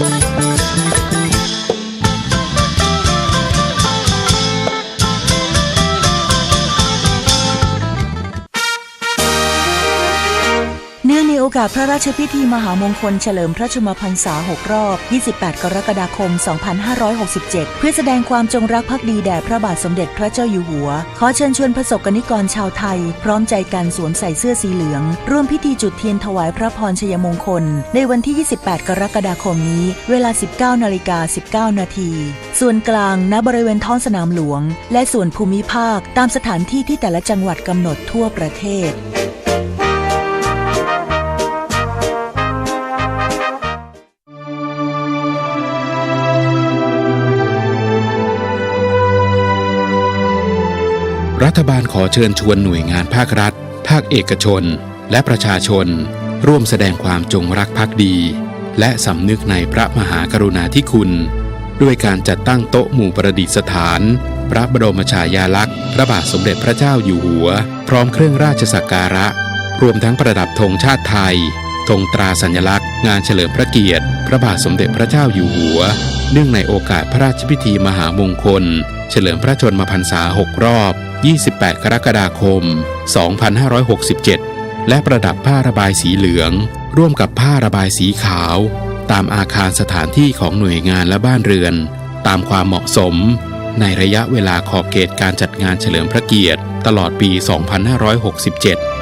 Bye. เนื่องในโอกาสพระราชพิธีมหามงคลเฉลิมพระชนมพรรษา 6 รอบ 28 กรกฎาคม 2567 เพื่อแสดงความจงรักภักดีแด่พระบาทสมเด็จพระเจ้าอยู่หัว ขอเชิญชวนประสบกนิกรชาวไทย พร้อมใจกันสวมใส่เสื้อสีเหลือง ร่วมพิธีจุดเทียนถวายพระพรชัยมงคล ในวันที่ 28 กรกฎาคมนี้ เวลา 19 นาฬิกา 19 นาที ส่วนกลางณบริเวณท้องสนามหลวง และส่วนภูมิภาค ตามสถานที่ที่แต่ละจังหวัดกำหนดทั่วประเทศ รัฐบาลขอเชิญชวนหน่วยงานภาครัฐ ภาคเอกชน และประชาชน ร่วมแสดงความจงรักภักดี และสำนึกในพระมหากรุณาธิคุณ ด้วยการจัดตั้งโต๊ะหมู่ประดิษฐาน พระบรมฉายาลักษณ์ พระบาทสมเด็จพระเจ้าอยู่หัว พร้อมเครื่องราชสักการะ รวมทั้งประดับธงชาติไทยธงตราสัญลักษณ์ งานเฉลิมพระเกียรติ พระบาทสมเด็จพระเจ้าอยู่หัว เนื่องในโอกาสพระราชพิธีมหามงคล เฉลิมพระชนมพรรษา 6 รอบ 28 กรกฎาคม 2567 และประดับผ้าระบายสีเหลือง ร่วมกับผ้าระบายสีขาว ตามอาคารสถานที่ของหน่วยงานและบ้านเรือน ตามความเหมาะสม ในระยะเวลาขอบเขตการจัดงานเฉลิมพระเกียรติตลอดปี 2567